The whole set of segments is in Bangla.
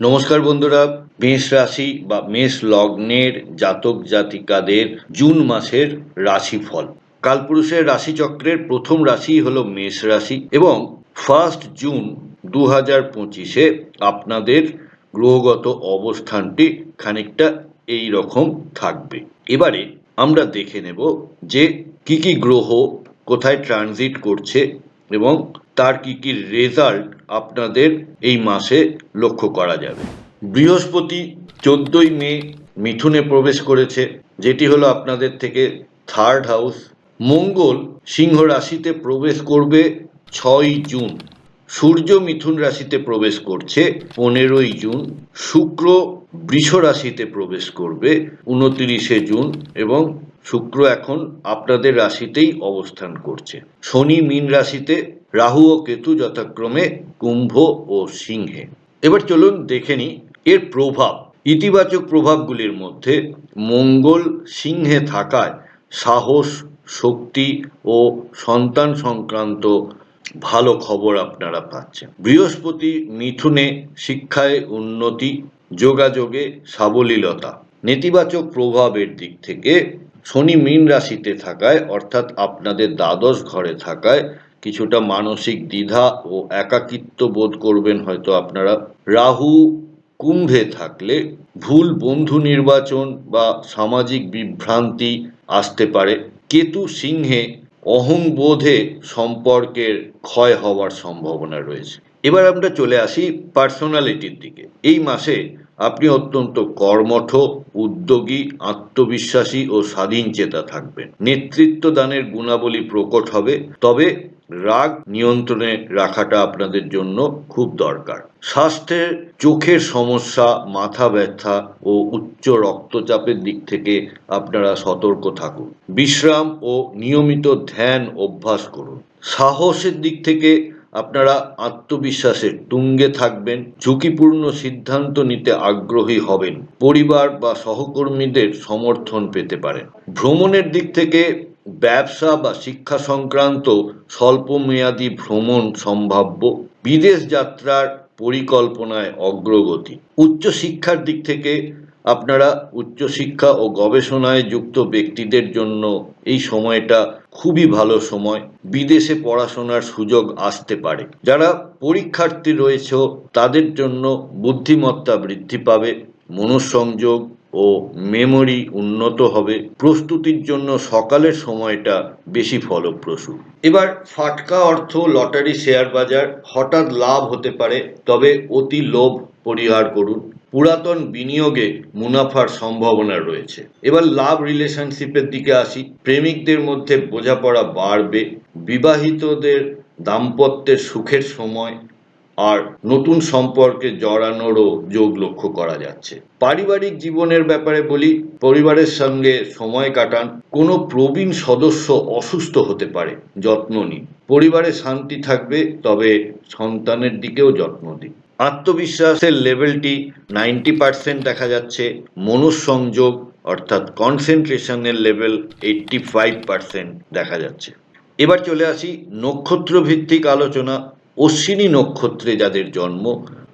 নমস্কার বন্ধুরা, মেষ রাশি বা মেষ লগ্নের জাতক জাতিকাদের জুন মাসের রাশিফল। কালপুরুষের রাশিচক্রের প্রথম রাশি হলো মেষ রাশি এবং ফার্স্ট জুন দু হাজার পঁচিশে আপনাদের গ্রহগত অবস্থানটি খানিকটা এই রকম থাকবে। এবারে আমরা দেখে নেব যে কি কি গ্রহ কোথায় ট্রানজিট করছে এবং তার কি কি রেজাল্ট আপনাদের এই মাসে লক্ষ্য করা যাবে? বৃহস্পতি চোদ্দই মে মিথুনে প্রবেশ করেছে, যেটি হলো আপনাদের থেকে থার্ড হাউস মঙ্গল সিংহ রাশিতে প্রবেশ করবে ছয় জুন। সূর্য মিথুন রাশিতে প্রবেশ করছে পনেরোই জুন। শুক্র বৃষ রাশিতে প্রবেশ করবে উনতিরিশে জুন এবং শুক্র এখন আপনাদের রাশিতেই অবস্থান করছে। শনি মীন রাশিতে রাহু ও কেতু যথাক্রমে কুম্ভ ও সিংহে। এবার চলুন দেখে নিই এর প্রভাব। ইতিবাচক প্রভাবগুলির মধ্যে মঙ্গল সিংহে থাকায় সাহস, শক্তি ও সন্তান সংক্রান্ত ভালো খবর আপনারা পাচ্ছেন। বৃহস্পতি মিথুনে শিক্ষায় উন্নতি, যোগাযোগে সাবলীলতা। নেতিবাচক প্রভাবের দিক থেকে শনি মীন রাশিতে থাকায়, অর্থাৎ আপনাদের দ্বাদশ ঘরে থাকায়, কিছুটা মানসিক দ্বিধা ও একাকিত্ব বোধ করবেন হয়তো আপনারা। রাহু কুম্ভে থাকলে ভুল বন্ধু নির্বাচন বা সামাজিক বিভ্রান্তি আসতে পারে। কেতু সিংহে অহংবোধে সম্পর্কের ক্ষয় হওয়ার সম্ভাবনা রয়েছে। এবার আমরা চলে আসি পার্সোনালিটির দিকে। এই মাসে আপনি অত্যন্ত কর্মঠ, উদ্যোগী, আত্মবিশ্বাসী ও স্বাধীন চেতা থাকবেন। নেতৃত্ব দানের গুণাবলী প্রকট হবে, তবে রাগ নিয়ন্ত্রণে রাখাটা আপনাদের জন্য খুব দরকার। স্বাস্থ্যের চোখের সমস্যা, মাথা ব্যথা ও উচ্চ রক্তচাপের দিক থেকে আপনারা সতর্ক থাকুন। বিশ্রাম ও নিয়মিত ধ্যান অভ্যাস করুন। সাহসের দিক থেকে আপনারা আত্মবিশ্বাসের তুঙ্গে থাকবেন, ঝুঁকিপূর্ণ সিদ্ধান্ত নিতে আগ্রহী হবেন, পরিবার বা সহকর্মীদের সমর্থন পেতে পারেন। ভ্রমণের দিক থেকে ব্যবসা বা শিক্ষা সংক্রান্ত স্বল্প স্বল্পমেয়াদী ভ্রমণ সম্ভাব্য, বিদেশ যাত্রার পরিকল্পনায় অগ্রগতি। উচ্চশিক্ষার দিক থেকে আপনারা উচ্চশিক্ষা ও গবেষণায় যুক্ত ব্যক্তিদের জন্য এই সময়টা খুবই ভালো সময়। বিদেশে পড়াশোনার সুযোগ আসতে পারে। যারা পরীক্ষার্থী রয়েছে, তাদের জন্য বুদ্ধিমত্তা বৃদ্ধি পাবে, মনঃসংযোগ ও মেমোরি উন্নত হবে। প্রস্তুতির জন্য সকালের সময়টা বেশি ফলপ্রসূ। এবার ফাটকা অর্থ, লটারি, শেয়ার বাজার হঠাৎ লাভ হতে পারে, তবে অতি লোভ পরিহার করুন। পুরাতন বিনিয়োগে মুনাফার সম্ভাবনা রয়েছে। এবার লাভ রিলেশনশিপের দিকে আসি। প্রেমিকদের মধ্যে বোঝাপড়া বাড়বে। বিবাহিতদের দাম্পত্যের সুখের সময় আর নতুন সম্পর্কে জড়ানোরও যোগ লক্ষ্য করা যাচ্ছে। পারিবারিক জীবনের ব্যাপারে বলি, পরিবারের সঙ্গে সময় কাটান। কোনো প্রবীণ সদস্য অসুস্থ হতে পারে, যত্ন নিন। পরিবারে শান্তি থাকবে, তবে সন্তানের দিকেও যত্ন দিন। আত্মবিশ্বাসের লেভেলটি নাইনটি পার্সেন্ট দেখা যাচ্ছে। মনঃসংযোগ, অর্থাৎ কনসেন্ট্রেশনের লেভেল এইটটি ফাইভ পার্সেন্ট দেখা যাচ্ছে। এবার চলে আসি নক্ষত্রভিত্তিক আলোচনা। অশ্বিনী নক্ষত্রে যাদের জন্ম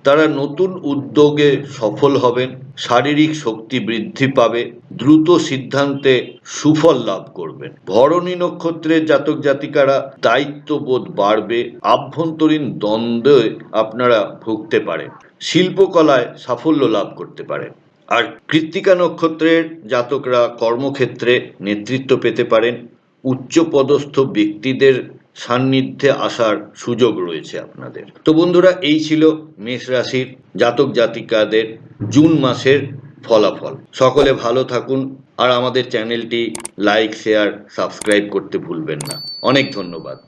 তারা নতুন উদ্যোগে সফল হবেন, শারীরিক শক্তি বৃদ্ধি পাবে, দ্রুত সিদ্ধান্তে সুফল লাভ করবেন। ভরণী নক্ষত্রের জাতক জাতিকারা দায়িত্ববোধ বাড়বে, আভ্যন্তরীণ দ্বন্দ্বে আপনারা ভুগতে পারেন, শিল্পকলায় সাফল্য লাভ করতে পারেন। আর কৃত্তিকা নক্ষত্রের জাতকরা কর্মক্ষেত্রে নেতৃত্ব পেতে পারেন, উচ্চপদস্থ ব্যক্তিদের সান্নিধ্যে আসার সুযোগ রয়েছে আপনাদের। তো বন্ধুরা, এই ছিল মেষ রাশির জাতক জাতিকাদের জুন মাসের ফলাফল। সকলে ভালো থাকুন আর আমাদের চ্যানেলটি লাইক, শেয়ার, সাবস্ক্রাইব করতে ভুলবেন না। অনেক ধন্যবাদ।